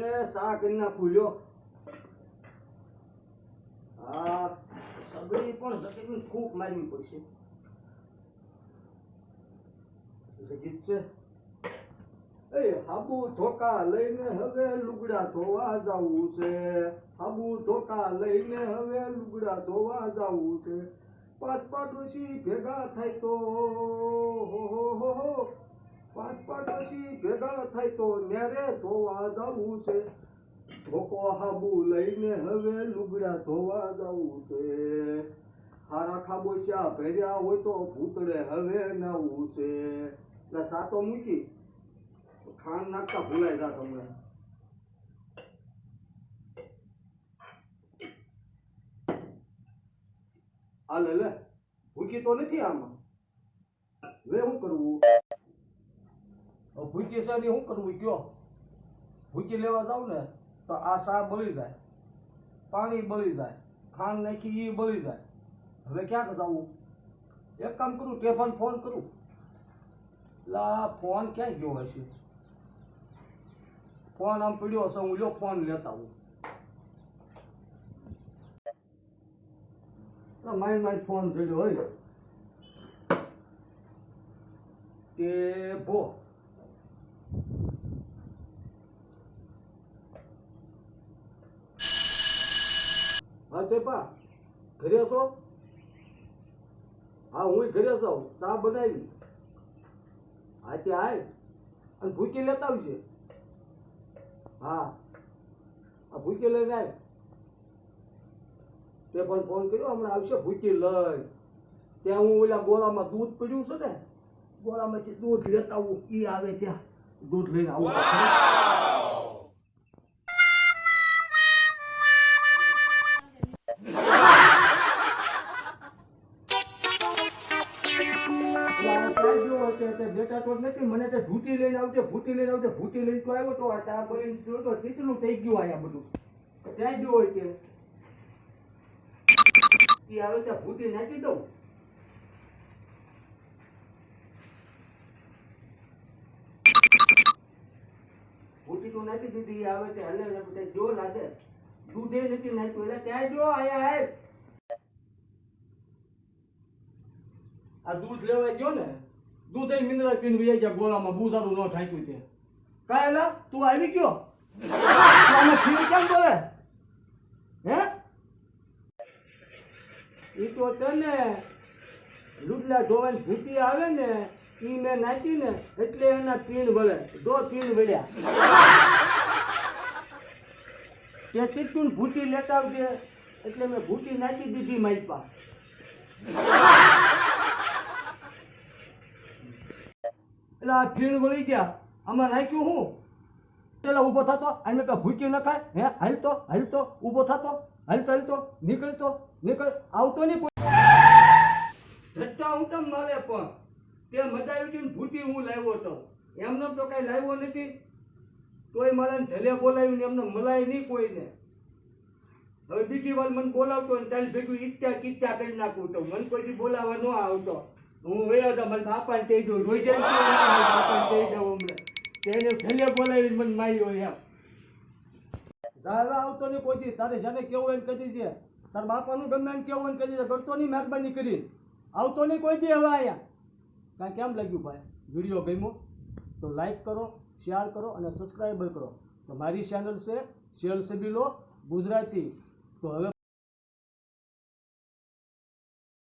હવે સા કરી નાખું, લ્યો. હા, સગડી પણ સગડી ફૂંક મારવી પડશે. જગીત છે? એ હાબુ ધોકા લઈને હવે લુગડા ધોવા જાવું છે. હાબુ ધોકા લઈને હવે લુગડા ધોવા જાવું છે. પાંચ પાડોશી ભેગા થાય તો હો હો હો. પાંચ પાડોશી ભેગા થાય તો ન્યારે ધોવા જવું છે. ધોકો હાબુ લઈને હવે લુગડા ધોવા જાવું છે. હારા ખાબોચિયા ભેર્યા હોય તો ભૂતળે હવે નાવું છે. એટલે સાતો મૂકી. ખાંડ નાખતા ભૂલાઈ જા તમને હાલે, લે. ભૂકી તો નથી આમાં. હવે શું કરવું ભૂકી સાહેબ શું કરવું કયો? ભૂકી લેવા જાવ ને, તો આ સા બળી જાય, પાણી બળી જાય, ખાંડ નાખી એ બળી જાય. હવે ક્યાંક જવું એક કામ કરું, ટેફન ફોન કરું. લા, ફોન ક્યાં ગયો હશે? ફોન આમ પડ્યો હશે, હું લ્યો ફોન લેતા આવું. મારી મારી ફોન ચડ્યો હોય. તે ભો. તે ઘરે છો? હા, હું ઘરે છું. ચા બનાવી. હા, તે આય. અને ભૂકી લેતા આવજે. હા. આ ભૂકી લઈને આય. તે પણ ફોન કર્યો, હમણાં આવશે ભૂકી લઈ. ત્યાં હું ઓલા ગોળામાં દૂધ પડ્યું છે ને? ગોળામાંથી દૂધ લેતા આવું. એ આવે ત્યાં. દૂધ લઈને આવું. તો તે ભૂટી લઈને આવજે લઈને તો આવ્યો તો તે ઈ આવે ત્યાં ભૂટી નાખી દઉં ભૂતી તો નાખી દીધી આવે છે હલે જો લાગે દૂધે નથી નાખ્યું એટલે ત્યાં જો આયા આય આ દૂધ લેવા ગયો ને, દૂધ એ મિનરલ પીને વહી ગયા ગોળામાં બુઝારું ન ઠાક્યું તે. કાયલા, તું આવી ગયો? આમાં ખીર કેમ બોલે હે? ઈ તો તને લુડલા ધોવાની ભૂતી આવે ને, ઈ મેં નાખી ને એટલે એના પીણ ભલે દો પીણ વળ્યા. તે તીટું ભૂતી લેતા આવજે, એટલે મેં ભૂતી નાખી દીધી માઈપા એટલે આ ફીણ વળી ગયા. આમાં નાખ્યું હું? પેલા ઊભો થતો, આને તો ભૂક્યું ન ખાય હે, હાલતો હાલતો, ઊભો થતો, હાલતો હાલતો, નીકળતો, નીકળ, આવતો નહીં કોઈ. ધટ્ટા હું તમ મળે પણ? તે મજા આવી ને ભૂતી હું લાવ્યો હતો. એમનો તો કઈ લાવ્યો નથી. તોય મારે ઢલે બોલાવ્યું ને એમને મલાય નહીં કોઈને. હવે બીજી વાર મને બોલાવતો ને ત્યારે ભેગું ઈચ્છા કિચ્છા કરી નાખું તો. મને કોઈથી બોલાવવા ન આવતો. હું વયો તો મને બાપાને કહી દઉં રોઈ જાય બાપાને કહી દઉં હમણાં. તેને ઢલે બોલાવીને મને માર્યો એમ. જાવા આવતો નહીં કોઈથી તારે જેને કેવું હોય ને કહી દીજે. તારા બાપાનું ગમે એને કેવું હોય ને કહી દીજે. કરતો નહીં મહેરબાની કરી આવતો નહીં કોઈ દી હવે આયા કાંઈ કેમ લાગ્યું ભાઈ? વીડિયો ગમ્યો? તો લાઈક કરો શેર કરો અને સબસ્ક્રાઈબર કરો. તો મારી ચેનલ છે શેર સબીલો ગુજરાતી. તો હવે